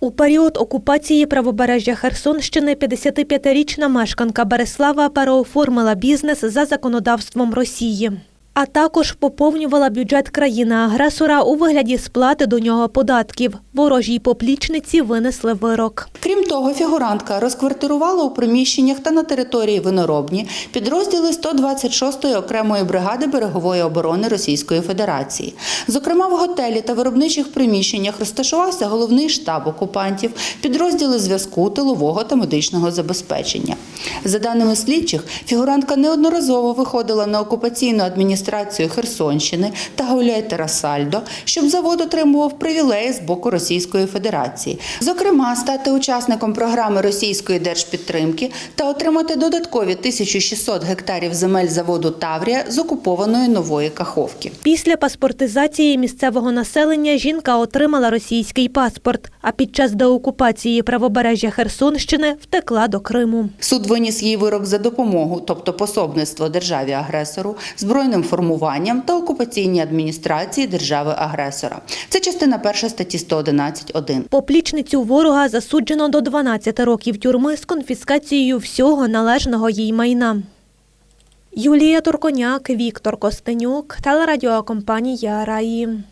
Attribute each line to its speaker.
Speaker 1: У період окупації правобережжя Херсонщини 55-річна мешканка Береслава переоформила бізнес за законодавством Росії. А також поповнювала бюджет країни-агресора у вигляді сплати до нього податків. Ворожій поплічниці винесли вирок.
Speaker 2: Крім того, фігурантка розквартирувала у приміщеннях та на території виноробні підрозділи 126-ї окремої бригади берегової оборони Російської Федерації. Зокрема, в готелі та виробничих приміщеннях розташувався головний штаб окупантів, підрозділи зв'язку, тилового та медичного забезпечення. За даними слідчих, фігурантка неодноразово виходила на окупаційну адміністрацію Херсонщини та гуляє Терасальдо, щоб завод отримував привілеї з боку Російської Федерації. Зокрема, стати учасником програми російської держпідтримки та отримати додаткові 1600 гектарів земель заводу Таврія з окупованої нової Каховки.
Speaker 1: Після паспортизації місцевого населення жінка отримала російський паспорт, а під час деокупації правобережжя Херсонщини втекла до Криму.
Speaker 2: Суд виніс їй вирок за допомогу, тобто пособництво державі-агресору, збройним формуванням та окупаційній адміністрації держави-агресора. Це частина перша статті 111.1.
Speaker 1: Поплічницю ворога засуджено до 12 років тюрми з конфіскацією всього належного їй майна. Юлія Турконяк, Віктор Костенюк, телерадіокомпанія Раї.